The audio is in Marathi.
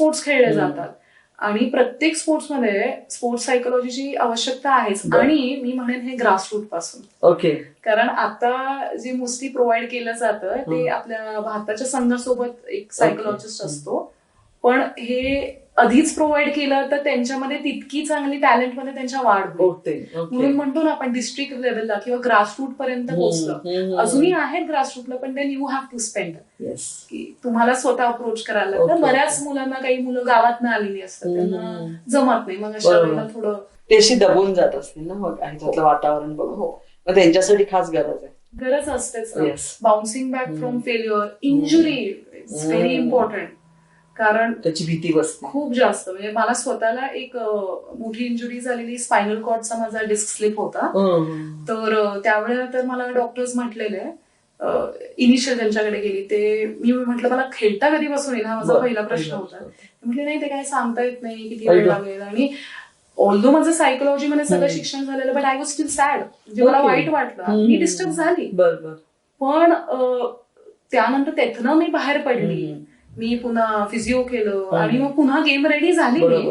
स्पोर्ट्स खेळले. जातात आणि प्रत्येक स्पोर्ट्समध्ये स्पोर्ट्स सायकोलॉजीची आवश्यकता आहेच. आणि मी म्हणेन हे ग्रासरूटपासून ओके कारण आता जे मोस्टली प्रोव्हाइड केलं जातं ते. आपल्या भारताच्या संघासोबत एक सायकोलॉजिस्ट. असतो पण हे आधीच प्रोव्हाइड केलं तर त्यांच्यामध्ये तितकी चांगली टॅलेंटमध्ये त्यांच्या वाढ ओके म्हणून म्हणतो ना आपण डिस्ट्रिक्ट लेवलला किंवा ग्रासरूट पर्यंत पोहोचलं. अजूनही आहेत ग्रासरूटला पण then you have to spend तुम्हाला स्वतः अप्रोच करायला लागतं. बऱ्याच. मुलांना काही मुलं गावात आलेली असतात. त्यांना. जमत नाही. मग अशा. वेळेला थोडं ते अशी दबून जात असतील ना मग ह्याच्यातलं वातावरण बघून. हो. मग त्यांच्यासाठी खास गरज आहे. गरज असतेच. Bouncing back from. Failure injury it's very. Important कारण त्याची भीती बसते खूप जास्त म्हणजे मला स्वतःला एक मोठी इंजुरी झालेली स्पायनल कॉर्डचा माझा डिस्क स्लिप होता हम्म. तर अं, त्यावेळेला तर मला डॉक्टर्स म्हटलेले इनिशियल त्यांच्याकडे गेली ते मी म्हटलं मला खेळता कधी बसून येईल हा माझा. पहिला प्रश्न होता म्हटले नाही ते काय सांगता येत नाही किती वेळ. लागेल आणि ऑल्दो माझं सायकोलॉजी मध्ये सगळं. शिक्षण झालेलं but I was still sad म्हणजे मला. वाईट वाटलं. मी डिस्टर्ब झाली बर बर पण त्यानंतर त्यातनं मी बाहेर पडली. मी पुन्हा फिजिओ केलं. आणि मग पुन्हा गेम रेडी झाली मी